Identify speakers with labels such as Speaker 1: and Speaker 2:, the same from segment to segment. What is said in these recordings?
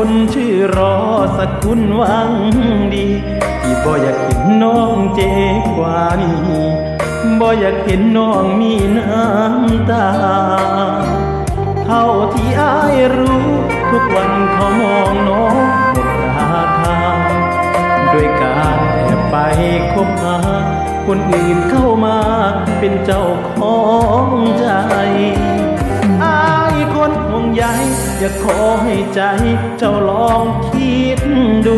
Speaker 1: คนชื่อรอสกุลหวังดี ที่บ่อยากเห็นน้องเจกว่านี้บ่อยากเห็นน้องมีน้ำตา เท่าที่อายรู้ ทุกวันเขามองน้องหมดราคาด้วยการแอบไปคบหาคนอื่นเข้ามา อยากขอให้ใจเจ้าลองคิดดู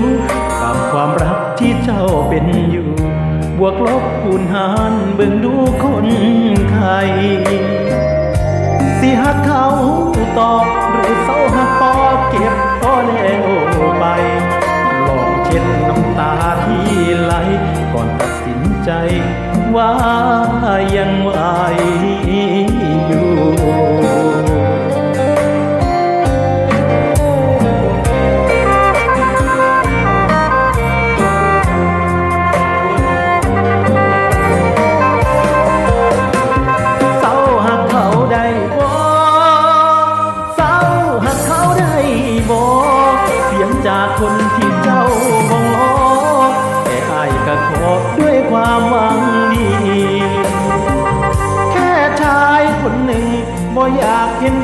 Speaker 1: กับความรักที่เจ้าเป็นอยู่ บวกลบคูณหารเบิ่งดูคนไทยสิหักเขาต่อหรือเศร้าหักต่อเก็บก็แล้วไป ลองเช็ดน้ำตาที่ไหล ก่อนตัดสินใจว่ายังไหว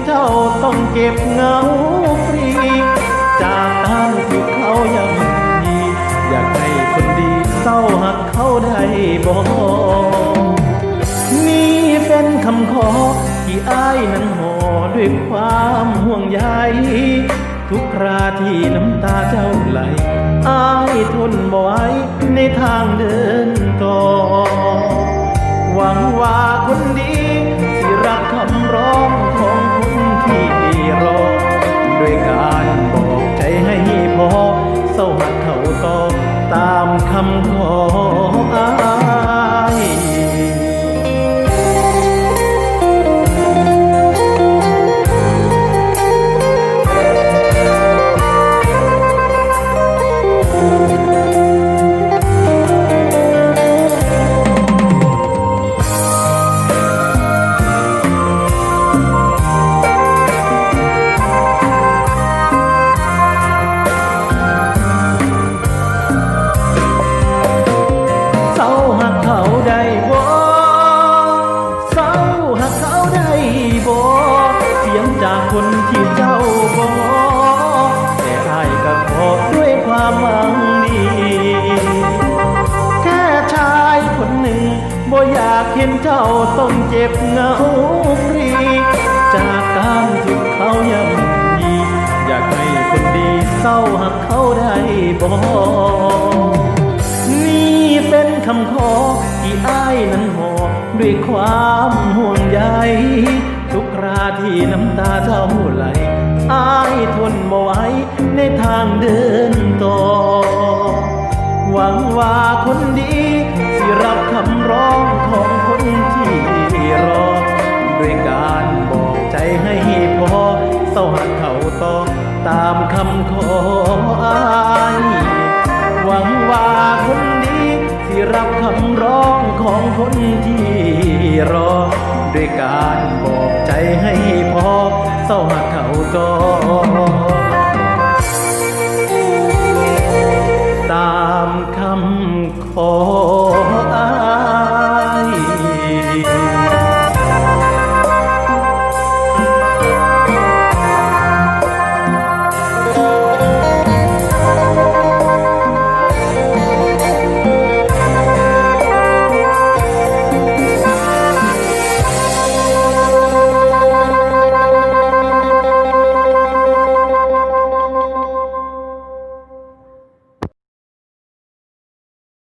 Speaker 1: เจ้าต้องเก็บเงาฟรีจากตามที่เขายังดีอยากให้คนดีเศร้าหักเขาได้บ่นี่เป็นคำขอที่อ้ายนั้นห่อด้วยความห่วงใยทุกคราที่น้ำตาเจ้าไหลอ้ายทนบ่ไหวในทางเดินต่อ หวังว่าคนดี นเจ้าต้องเจ็บเหงาฟรี จากการถูกเขาย่ำยีอยากให้คนดีเศร้าหักเขาได้บ่นี่เป็นคำขอที่อ้ายนั้นหอด้วยความห่วงใยทุกคราที่น้ำตาเจ้าไหลอ้ายทนบ่ไหวในทางเดินต่อ หวังว่าคนดี คนที่รอ ด้วยการบอกใจให้พอเศร้าหักเขาต่อตามคำขออายหวังว่าคนดีสิรับคำร้องของคนที่รอ ด้วยการบอกใจให้พอเศร้าหัก